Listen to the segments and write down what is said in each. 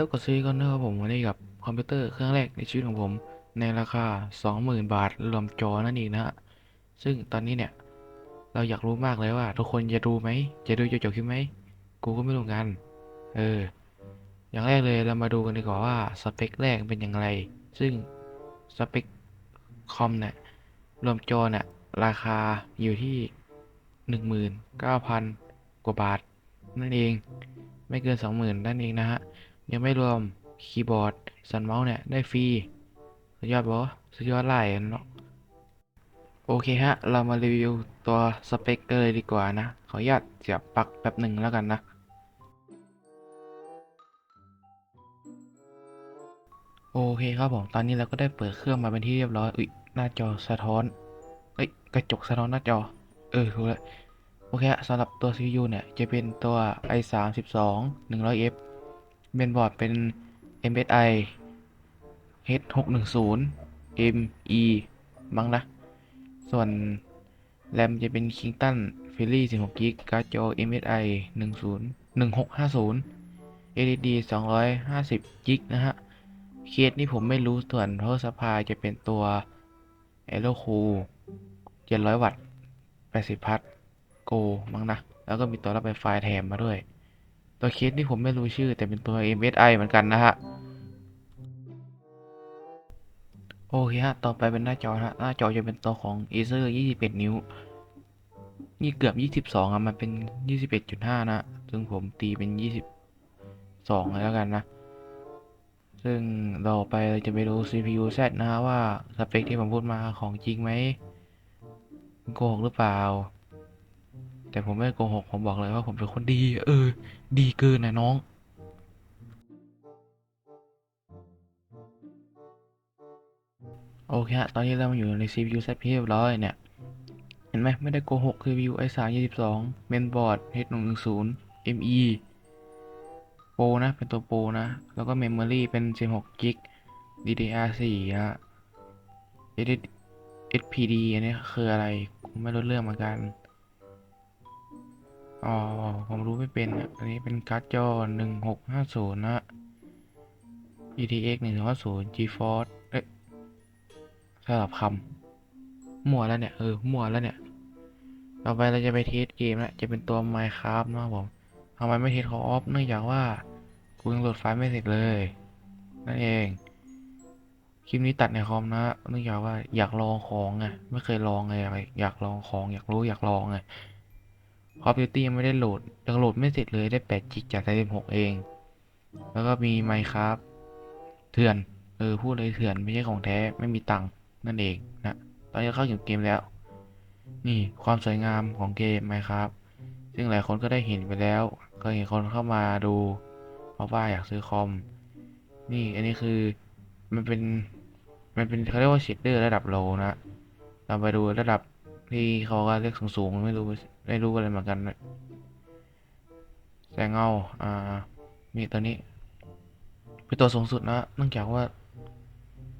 แล้วกดซื้อก่อนนะครับผมวันนี้กับคอมพิวเตอร์เครื่องแรกในชีวิตของผม ในราคา 20,000 บาทรวมจอนั่นเองนะฮะซึ่งตอนนี้เนี่ย เราอยากรู้มากเลยว่า ทุกคนจะดูไหม จะดูจนจบคลิปไหม กูก็ไม่รู้กัน เออ อย่างแรกเลยเรามาดูกันดีกว่าว่าสเปคแรกเป็นอย่างไร ซึ่งสเปคคอมเนี่ยรวมจอเนี่ยราคาอยู่ที่ 19,000 กว่าบาทนั่นเอง ไม่เกิน 20,000นั่นเองนะฮะ ยังไม่รวมคีย์บอร์ดสันเมาส์เนี่ยได้ฟรีสุดยอดบอสุดยอดไล่เนาะโอเคฮะ เรามารีวิวตัวสเปคกันเลยดีกว่านะ ขออนุญาตเสียบปลั๊กแป๊บหนึ่งแล้วกันนะ โอเคครับผม ตอนนี้เราก็ได้เปิดเครื่องมาเป็นที่เรียบร้อย อุ๊ย หน้าจอสะท้อน เอ้ย กระจกสะท้อนหน้าจอ เออถูกแล้วโอเคฮะสำหรับตัว CPU เนี่ย จะเป็นตัว i3 12 100F เมนบอร์ดเป็น MSI H610 ME มั้งนะ ส่วน แรมจะเป็น Kingston Fury 16GB การ์ดจอ MSI 10 1650 SSD 250GB นะฮะ เคสนี่ผมไม่รู้ส่วน Power Supply จะเป็นตัว Aerocool 700 วัตต์ 80 พัทโกมั้งนะ แล้วก็มีตัวรับไฟไฟแถมมาด้วย ตัวเคสนี่ผมไม่รู้ชื่อ แต่เป็นตัว MSI เหมือนกันนะฮะ โอเคฮะ ต่อไปเป็นหน้าจอฮะ หน้าจอจะเป็นตัวของ Acer 21 นิ้ว นี่เกือบ 22อะ มันเป็น 21.5 นะ ซึ่งผมตีเป็น 22 เลยแล้วกันนะ ซึ่งต่อไปเราจะไปดู CPU Z นะฮะว่าสเปคที่ผมพูดมาของจริงไหมโกหกหรือเปล่า แต่ผมไม่โกหกผมบอกเลยว่าผมเป็นคนดี เออ ดีเกินนะน้องโอเคฮะ ตอนนี้เรามาอยู่ใน CPU Z เรียบร้อยเนี่ย เห็นไหมไม่ได้โกหก CPU i3 22เมนบอร์ด H110 ME โปรนะ เป็นตัวโปรนะ แล้วก็เมมโมรี่เป็น 16 g b DDR4 นะฮะ SPD อันนี้คืออะไร ไม่รู้เรื่องเหมือนกัน อ๋อ ผมรู้ไม่เป็นอะอันนี้เป็นการ์ดจอ1650นะ GTX 1050 GeForce เอ๊ะสลับคำมั่วแล้วเนี่ย เออ มั่วแล้วเนี่ย ต่อไปเราจะไปเทสเกมแล้วจะเป็นตัว Minecraft นะผมทำไมไม่เทสคออฟเนื่องจากว่ากูยังโหลดไฟล์ไม่เสร็จเลย นั่นเอง คลิปนี้ตัดในคอมนะเนื่องจากว่าอยากลองของไงไม่เคยลองเลยอะไรอยากลองของอยากรู้อยากลองไง Call of Duty ยังไม่ได้โหลดยังโหลดไม่เสร็จเลยได้8จิกจาก36เอง แล้วก็มี Minecraft เถื่อน เออ พูดเลยเถื่อนไม่ใช่ของแท้ไม่มีตังค์นั่นเองนะ ตอนนี้เข้าอยู่เกมแล้ว นี่ความสวยงามของเกม Minecraft ซึ่งหลายคนก็ได้เห็นไปแล้ว ก็เห็นคนเข้ามาดู เพราะว่าอยากซื้อคอม นี่อันนี้คือมันเป็นมันเป็นเขาเรียกว่าเชดเดอร์ระดับโลนะ เราไปดูระดับที่เขาก็เรียกสูงๆไม่รู้ ไม่รู้อะไรเหมือนกันแสงเงา อ่า มีตัวนี้ เป็นตัวสูงสุดนะเนื่องจากว่า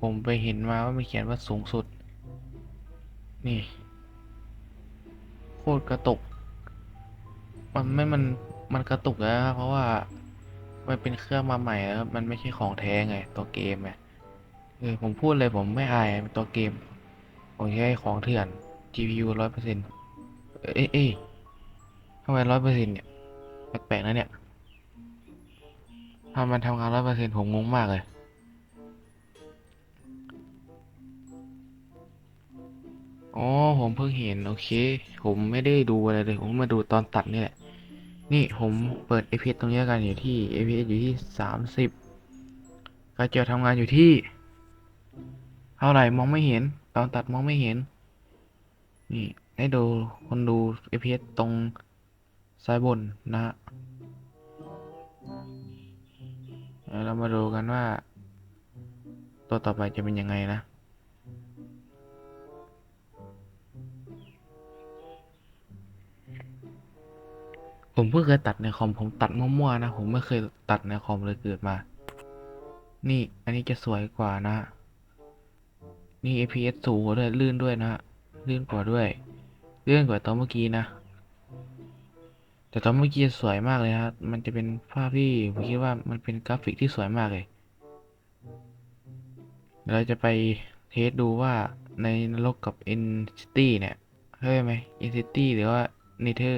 ผมไปเห็นมาว่ามันเขียนว่าสูงสุด นี่ โคตรกระตุก มันไม่ มัน มันกระตุกแล้วครับเพราะว่า มันเป็นเครื่องมาใหม่แล้วมันไม่ใช่ของแท้ไง ตัวเกมไงเออผมพูดเลยผมไม่อายเป็นตัวเกม ผมใช้ของเถื่อน GPU ร้อยเปอร์เซ็นต์ เอ้ยเอ้ยทำไมร้อยเปอร์เซ็นต์เนี่ย แปลกๆนะเนี่ยถ้ามันทำงานร้อยเปอร์เซ็นต์ผมงงมากเลย อ๋อ ผมเพิ่งเห็น โอเค ผมไม่ได้ดูอะไรเลย ผมมาดูตอนตัดนี่แหละ นี่ผมเปิด FPS ตรงนี้กันอยู่ที่ FPS อยู่ที่สามสิบกระจอทำงานอยู่ที่ เท่าไหร่มองไม่เห็น ตอนตัดมองไม่เห็น นี่ ให้ดูคนดู FPS ตรงซ้ายบนนะฮะเดี๋ยวเรามาดูกันว่า ตัวต่อไปจะเป็นยังไงนะผมเพิ่งเคยตัดในคอมผมตัดมั่วๆนะ ผมไม่เคยตัดในคอมเลยเกิดมา นี่อันนี้จะสวยกว่านะ นี่ FPS สูงกว่าด้วยลื่นด้วยนะ ลื่นกว่าด้วย เลื่อนกว่าตอนเมื่อกี้นะ แต่ตอนเมื่อกี้สวยมากเลยนะครับมันจะเป็นภาพที่ผมคิดว่ามันเป็นกราฟิกที่สวยมากเลยเดี๋ยวเราจะไปเทสดูว่าในนรกกับ N City เนี่ยเข้าใจไหม N City หรือว่า Nether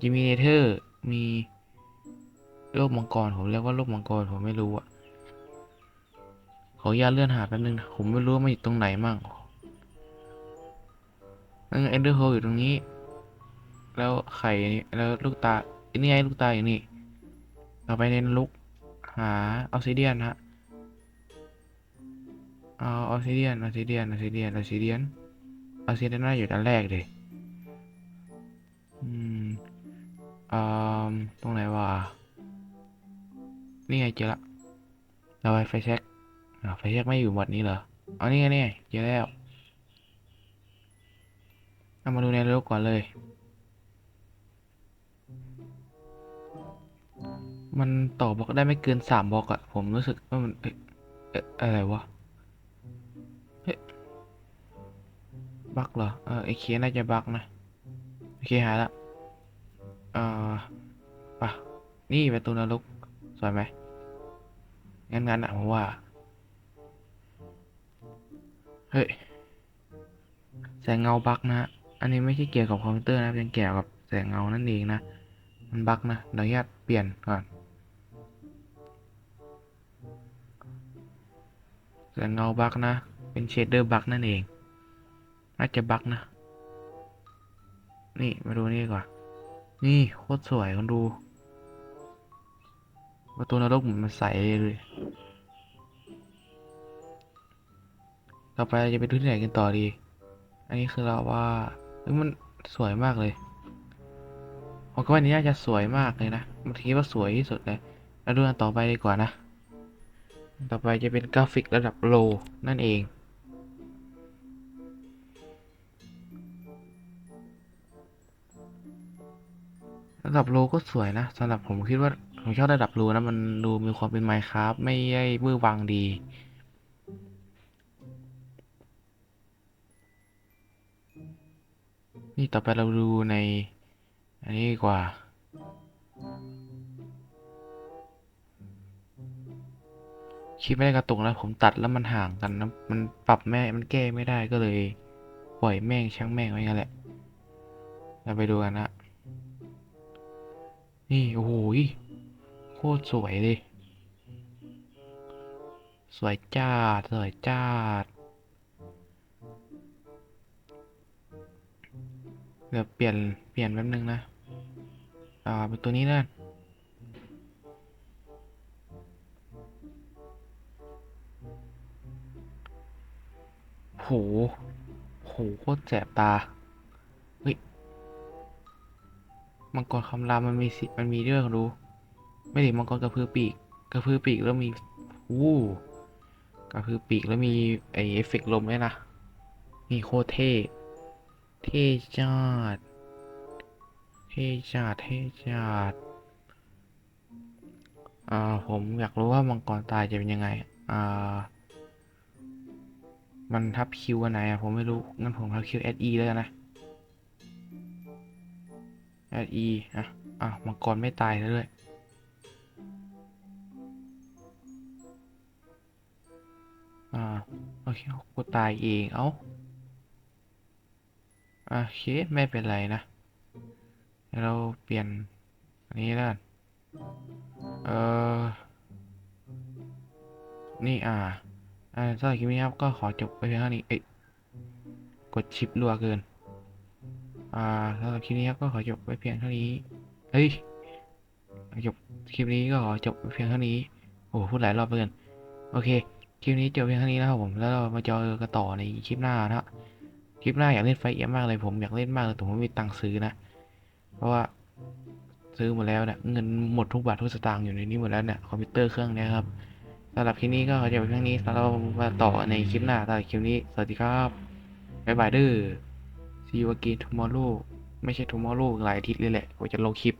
จะมี Nether มีโลกมังกร ผมเรียกว่าโลกมังกร ผมไม่รู้อะขออนุญาตเลื่อนหาแป๊บนึงนะ ผมไม่รู้ว่ามันอยู่ตรงไหนมั่ง นั่นเอนเดอร์โฮอยู่ตรงนี้ แล้วไข่นี่แล้วลูกตาอันนี่ไงลูกตาอยู่นี่ เราไปในนรกหาออซิเดียนฮะ เอาออซิเดียนออซิเดียนออซิเดียนออซิเดียนออซิเดียนน่าอยู่ด้านแรกเลยอืมอ่าตรงไหนวะ นี่ไงเจอละ เราไปไฟแช็กไฟแช็กไม่อยู่หมดนี้เหรอเอนี่ไงนี่ไงเจอแล้ว เอามาดูในนรกก่อนเลย มันต่อบล็อกได้ไม่เกินสามบล็อกอะผมรู้สึกว่ามันเอ๊ะอะไรวะเฮ้ยบั๊กเหรอ เออไอเคน่าจะบั๊กนะ โอเคหายละ เอ่อปะนี่ประตูนรกสวยไหมงั้นงั้นอะผมว่า เฮ้ยแสงเงาบั๊กนะ อันนี้ไม่ใช่เกี่ยวกับคอมพิวเตอร์นะเป็นเกี่ยวกับแสงเงานั่นเองนะ มันบั๊กนะเดี๋ยวญาตเปลี่ยนก่อน แสงเงาบั๊กนะ เป็นเชดเดอร์บั๊กนั่นเอง น่าจะบั๊กนะ นี่มาดูนี่ก่อน นี่โคตรสวยคนดู ประตูนรกเหมือนมันใสเลยต่อไปจะไปดูที่ไหนกันต่อดี อันนี้คือเราว่า เฮ้ยมันสวยมากเลยผมก็ว่าอันนี้น่าจะสวยมากเลยนะมันคิดว่าสวยที่สุดเลย แล้วดูอันต่อไปดีกว่านะ ต่อไปจะเป็นกราฟิกระดับโลนั่นเองระดับโลก็สวยนะสำหรับผมคิดว่าผมชอบระดับโลนะมันดูมีความเป็น Minecraft ไม่ได้เวอวังดี ต่อไปเราดูใน อันนี้กว่า คลิปไม่ได้กระตุกนะผมตัดแล้วมันห่างกันนะ มันปรับแม่ มันแก้ไม่ได้ก็เลย ปล่อยแม่งช่างแม่งไว้งั้นแหละ เราไปดูกันนะ นี่ โอ้โหโคตรสวยเลย สวยจ้าดสวยจ้าด เดี๋ยวเปลี่ยนเปลี่ยนแป๊บนึงนะ อ่าเป็นตัวนี้นะโห โหโคตรแสบตา เฮ้ย มังกรคำรามมันมีสิมันมีเรื่องรู้ ไม่ถึงมังกรกระพือปีก กระพือปีกแล้วมีวู้กระพือปีกแล้วมีไอเอฟเฟกต์ลมด้วยนะนี่โคตรเท่ ที่จัดเท่จัดเท่จัดอ่าผมอยากรู้ว่ามังกรตายจะเป็นยังไงอ่ามันทับคิวอันไหนอะผมไม่รู้ งั้นผมทับคิว SE แล้วกันนะ SE อะอะมังกรไม่ตายแล้วด้วยอ่า โอเคกูตายเอง เอ้า โอเค ไม่เป็นไรนะ เราเปลี่ยนอันนี้แล้วเออนี่อ่าอ่าสำหรับคลิปนี้ครับ ก็ขอจบไปเพียงเท่านี้เอ้ยกดชิปรัวเกิน อ่าสำหรับคลิปนี้ครับ ก็ขอจบไปเพียงเท่านี้เฮ้ยจบคลิปนี้ก็ขอจบไปเพียงเท่านี้ โอ้โหพูดหลายรอบเกิน โอเค คลิปนี้จบเพียงเท่านี้นะครับผม แล้วเรามาเจอกันต่อในคลิปหน้านะฮะ คลิปหน้าอยากเล่นไฟเอ็มมากเลยผมอยากเล่นมากเลยแต่ผมไม่มีตังค์ซื้อนะ เพราะว่าซื้อหมดแล้วเนี่ยเงินหมดทุกบาททุกสตางค์อยู่ในนี้หมดแล้วเนี่ยคอมพิวเตอร์เครื่องนี้ครับสำหรับคลิปนี้ก็ขอจบเพียงเท่านี้แล้วเรามาต่อในคลิปหน้าสำหรับคลิปนี้สวัสดีครับบ๊ายบายเด้อ see you again tomorrow ไม่ใช่ tomorrow หลายอาทิตย์เลยแหละกว่าจะลงคลิป